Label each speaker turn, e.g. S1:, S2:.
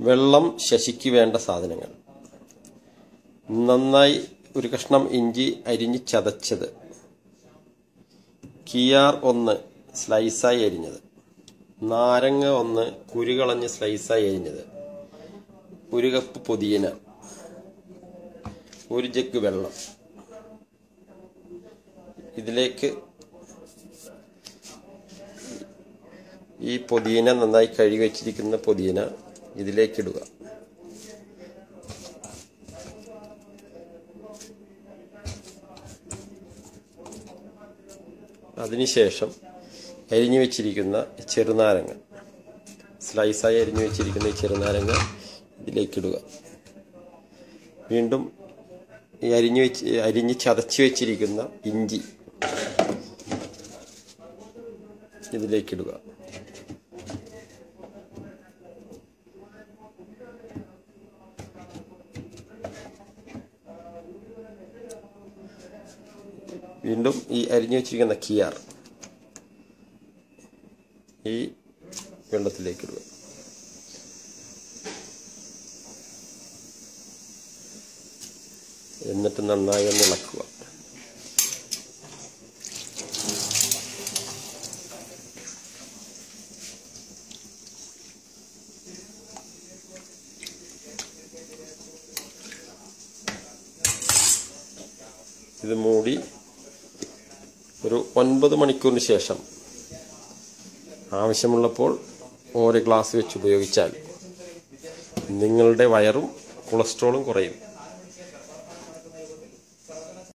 S1: വെള്ളം ശശിക്ക് വേണ്ട സാധനങ്ങൾ. നന്നായി ഒരു കഷ്ണം ഇഞ്ചി അരിഞ്ഞ് ചതച്ചത്. കിയാർ ഒന്ന് സ്ലൈസായി അരിഞ്ഞത്. നാരങ്ങ ഒന്ന് കുരുകളഞ്ഞ് സ്ലൈസായി അരിഞ്ഞത്. ഒരു കപ്പ് പൊതിയന ഒരു ജഗ് വെള്ളം. ഇതിലേക്ക് ഈ പുതിന നന്നായി കഴുകി വെച്ചിരിക്കുന്ന പുതിന ഇതിലേക്ക് ഇടുക അതിനുശേഷം അരിഞ്ഞു വെച്ചിരിക്കുന്ന ചെറുനാരങ്ങ സ്ലൈസായി അരിഞ്ഞു വെച്ചിരിക്കുന്ന ഈ ചെറുനാരങ്ങ ഇതിലേക്കിടുക. വീണ്ടും ഈ അരിഞ്ഞു വെച്ച് അരിഞ്ഞ് ചതച്ച് വെച്ചിരിക്കുന്ന ഇഞ്ചി ഇതിലേക്കിടുക. വീണ്ടും ഈ അരിഞ്ഞു വെച്ചിരിക്കുന്ന കിയാർ ഈ വെള്ളത്തിലേക്കിടുക എന്നിട്ട് നന്നായി ഒന്ന് ഇളക്കുക. ഇത് മൂടി ഒരു ഒൻപത് മണിക്കൂറിന് ശേഷം ആവശ്യമുള്ളപ്പോൾ ഒരു ഗ്ലാസ് വെച്ച് ഉപയോഗിച്ചാൽ നിങ്ങളുടെ വയറും കൊളസ്ട്രോളും കുറയും.